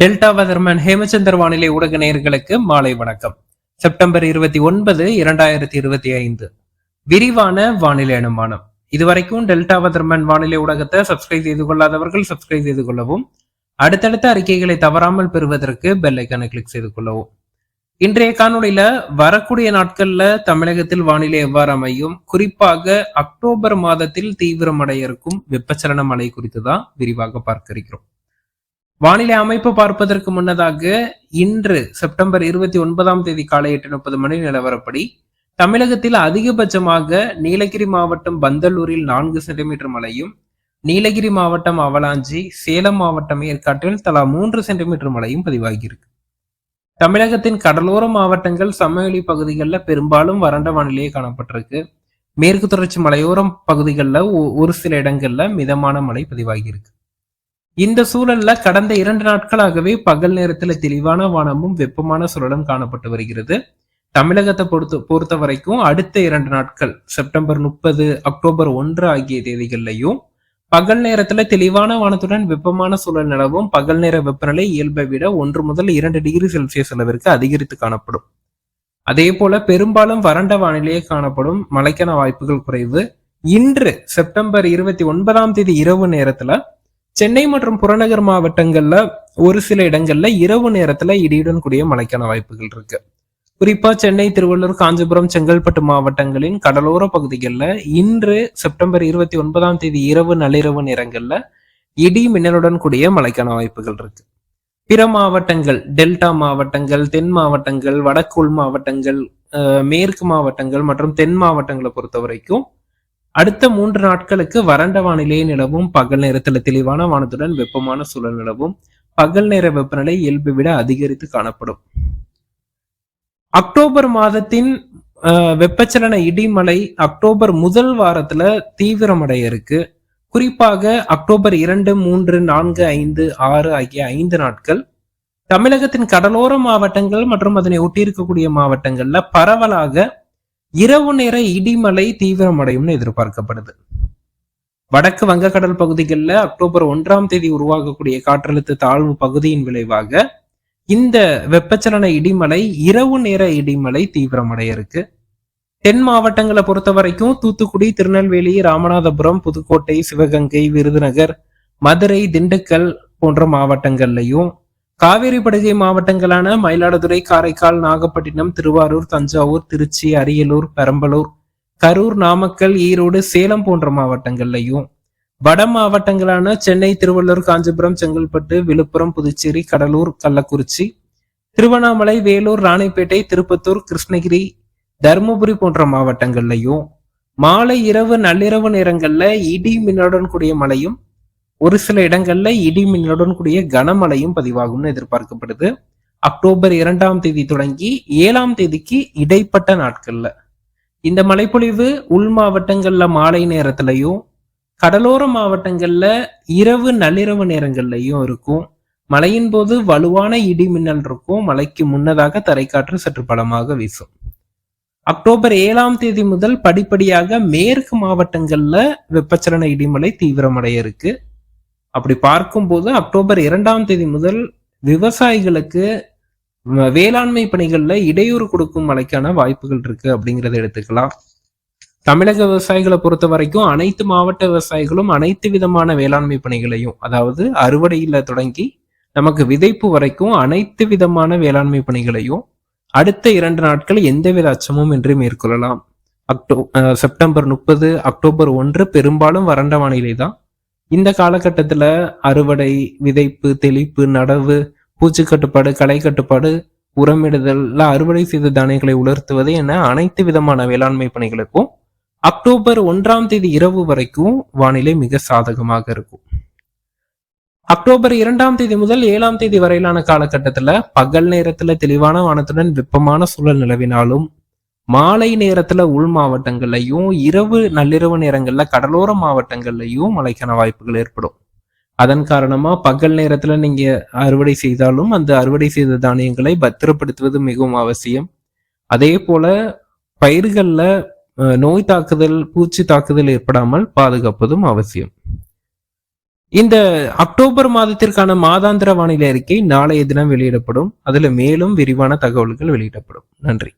Delta weatherman Hemachandar வானிலை ஊடக நேயர்களுக்கு மாலை வணக்கம். செப்டம்பர் இருபத்தி ஒன்பது இரண்டாயிரத்தி இருபத்தி ஐந்து. விரிவான வானிலை அனுமானம். இதுவரைக்கும் டெல்டா வெதர்மேன் வானிலை ஊடகத்தை சப்ஸ்கிரைப் செய்து கொள்ளாதவர்கள் சப்ஸ்கிரைப் செய்து கொள்ளவும் அடுத்தடுத்த அறிக்கைகளை தவறாமல் பெறுவதற்கு பெல் ஐக்கானை கிளிக் செய்து கொள்ளவும். இன்றைய காணொலியில வரக்கூடிய நாட்கள்ல தமிழகத்தில் வானிலை எவ்வாறு அமையும்? குறிப்பாக அக்டோபர் மாதத்தில் தீவிரமடைய இருக்கும் வெப்பச்சலன மழை குறித்து தான் விரிவாக பார்க்க இருக்கிறோம். வானிலை அமைப்பு பார்ப்பதற்கு முன்னதாக இன்று செப்டம்பர் இருபத்தி ஒன்பதாம் தேதி காலை எட்டு முப்பது மணி நிலவரப்படி தமிழகத்தில் அதிகபட்சமாக நீலகிரி மாவட்டம் பந்தலூரில் நான்கு சென்டிமீட்டர் மழையும் நீலகிரி மாவட்டம் அவலாஞ்சி சேலம் மாவட்டம் ஏற்காட்டில் தலா மூன்று சென்டிமீட்டர் மழையும் பதிவாகியிருக்கு. தமிழகத்தின் கடலோர மாவட்டங்கள் சமவெளி பகுதிகளில் பெரும்பாலும் வறண்ட வானிலையே காணப்பட்டிருக்கு. மேற்கு தொடர்ச்சி மலையோரம் பகுதிகளில் ஒரு சில இடங்கள்ல மிதமான மழை பதிவாகியிருக்கு. இந்த சூழல்ல கடந்த இரண்டு நாட்களாகவே பகல் நேரத்துல தெளிவான வானமும் வெப்பமான சூழலும் காணப்பட்டு வருகிறது. தமிழகத்தை பொறுத்த பொறுத்த வரைக்கும் அடுத்த இரண்டு நாட்கள் செப்டம்பர் முப்பது அக்டோபர் ஒன்று ஆகிய தேதிகள்லையும் பகல் நேரத்துல தெளிவான வானத்துடன் வெப்பமான சூழல் நிலவும் பகல் நேர வெப்பநிலை இயல்பை விட ஒன்று முதல் இரண்டு டிகிரி செல்சியஸ் அளவிற்கு அதிகரித்து காணப்படும். அதே போல பெரும்பாலும் வறண்ட வானிலையே காணப்படும். மழைக்கான வாய்ப்புகள் குறைவு. இன்று செப்டம்பர் இருபத்தி ஒன்பதாம் தேதி இரவு நேரத்துல சென்னை மற்றும் புறநகர் மாவட்டங்கள்ல ஒரு சில இடங்கள்ல இரவு நேரத்துல இடியுடன் கூடிய மழைக்கான வாய்ப்புகள் இருக்கு. குறிப்பா சென்னை திருவள்ளூர் காஞ்சிபுரம் செங்கல்பட்டு மாவட்டங்களின் கடலோர பகுதிகளில் இன்று செப்டம்பர் இருபத்தி ஒன்பதாம் தேதி இரவு நள்ளிரவு நேரங்கள்ல இடி மின்னலுடன் கூடிய மழைக்கான வாய்ப்புகள் இருக்கு. பிற மாவட்டங்கள் டெல்டா மாவட்டங்கள் தென் மாவட்டங்கள் வடக்கு உள் மாவட்டங்கள் மேற்கு மாவட்டங்கள் மற்றும் தென் மாவட்டங்களை பொறுத்த வரைக்கும் அடுத்த மூன்று நாட்களுக்கு வறண்ட வானிலையே நிலவும் பகல் நேரத்துல தெளிவான வானத்துடன் வெப்பமான சூழல் நிலவும் பகல் நேர வெப்பநிலை இயல்பை விட அதிகரித்து காணப்படும். அக்டோபர் மாதத்தின் வெப்பச்சலன இடிமலை அக்டோபர் முதல் வாரத்துல தீவிரமடைய இருக்கு குறிப்பாக அக்டோபர் இரண்டு மூன்று நான்கு ஐந்து ஆறு ஆகிய ஐந்து நாட்கள் தமிழகத்தின் கடலோர மாவட்டங்கள் மற்றும் அதனை ஒட்டியிருக்கக்கூடிய மாவட்டங்கள்ல பரவலாக இரவு நேர இடிமலை தீவிரமடையும்னு எதிர்பார்க்கப்படுது. வடக்கு வங்கக்கடல் பகுதிகளில் அக்டோபர் ஒன்றாம் தேதி உருவாகக்கூடிய காற்றழுத்த தாழ்வு பகுதியின் விளைவாக இந்த வெப்பச்சலன இடிமலை இரவு நேர இடிமலை தீவிரமடைய இருக்கு தென் மாவட்டங்களை பொறுத்த வரைக்கும் தூத்துக்குடி திருநெல்வேலி ராமநாதபுரம் புதுக்கோட்டை சிவகங்கை விருதுநகர் மதுரை திண்டுக்கல் போன்ற மாவட்டங்கள்லையும் காவேரி படுகை மாவட்டங்களான மயிலாடுதுறை காரைக்கால் நாகப்பட்டினம் திருவாரூர் தஞ்சாவூர் திருச்சி அரியலூர் பெரம்பலூர் கரூர் நாமக்கல் ஈரோடு சேலம் போன்ற மாவட்டங்கள்லையும். வட மாவட்டங்களான சென்னை திருவள்ளூர் காஞ்சிபுரம் செங்கல்பட்டு விழுப்புரம் புதுச்சேரி கடலூர் கள்ளக்குறிச்சி திருவண்ணாமலை வேலூர் ராணிப்பேட்டை திருப்பத்தூர் கிருஷ்ணகிரி தருமபுரி போன்ற மாவட்டங்கள்லையும். மாலை இரவு நள்ளிரவு நேரங்கள்ல இடி மின்னலுடன் கூடிய மழையும் ஒரு சில இடங்கள்ல இடி மின்னலுடன் கூடிய கனமழையும் பதிவாகும்னு எதிர்பார்க்கப்படுது. அக்டோபர் இரண்டாம் தேதி தொடங்கி ஏழாம் தேதிக்கு இடைப்பட்ட நாட்கள்ல. இந்த மழைப்பொழிவு உள் மாவட்டங்கள்ல மாலை நேரத்திலையும் கடலோர மாவட்டங்கள்ல இரவு நள்ளிரவு நேரங்கள்லையும் இருக்கும். மழையின் போது வலுவான இடி மின்னல் இருக்கும். மழைக்கு முன்னதாக தரைக்காற்று சற்று பலமாக வீசும். அக்டோபர் ஏழாம் தேதி முதல் படிப்படியாக மேற்கு மாவட்டங்கள்ல வெப்பச்சலன இடிமலை தீவிரமடைய இருக்கு. அப்படி பார்க்கும்போது அக்டோபர் இரண்டாம் தேதி முதல் விவசாயிகளுக்கு வேளாண்மை பணிகள்ல இடையூறு கொடுக்கும் மழைக்கான வாய்ப்புகள் இருக்கு அப்படிங்கிறத எடுத்துக்கலாம். தமிழக விவசாயிகளை பொறுத்த வரைக்கும் அனைத்து மாவட்ட விவசாயிகளும் அனைத்து விதமான வேளாண்மை பணிகளையும் அதாவது அறுவடையில தொடங்கி நமக்கு விதைப்பு வரைக்கும் அனைத்து விதமான வேளாண்மை பணிகளையும் அடுத்த இரண்டு நாட்கள் எந்தவித அச்சமும் இன்றி மேற்கொள்ளலாம். அக்டோ செப்டம்பர் முப்பது அக்டோபர் ஒன்று பெரும்பாலும் வறண்ட வானிலை தான் இந்த காலகட்டத்துல அறுவடை விதைப்பு தெளிப்பு நடவு பூச்சி கட்டுப்பாடு களை கட்டுப்பாடு உரமிடுதல் அறுவடை செய்த தானியங்களை உலர்த்துவது என அனைத்து விதமான வேளாண்மை பணிகளுக்கும் அக்டோபர் ஒன்றாம் தேதி இரவு வரைக்கும் வானிலை மிக சாதகமாக இருக்கும். அக்டோபர் இரண்டாம் தேதி முதல் ஏழாம் தேதி வரையிலான காலகட்டத்துல பகல் நேரத்துல தெளிவான வானத்துடன் வெப்பமான சூழல் நிலவினாலும் மாலை நேரத்துல உள் மாவட்டங்கள்லையும் இரவு நள்ளிரவு நேரங்கள்ல கடலோர மாவட்டங்கள்லையும் மழைக்கான வாய்ப்புகள் ஏற்படும். அதன் காரணமா பகல் நேரத்துல நீங்க அறுவடை செய்தாலும் அந்த அறுவடை செய்த தானியங்களை பத்திரப்படுத்துவது மிகவும் அவசியம். அதே போல பயிர்கள்ல நோய் தாக்குதல் பூச்சி தாக்குதல் ஏற்படாமல் பாதுகாப்பதும் அவசியம். இந்த அக்டோபர் மாதத்திற்கான மாதாந்திர வானிலை அறிக்கை நாளைய தினம் வெளியிடப்படும். அதுல மேலும் விரிவான தகவல்கள் வெளியிடப்படும். நன்றி.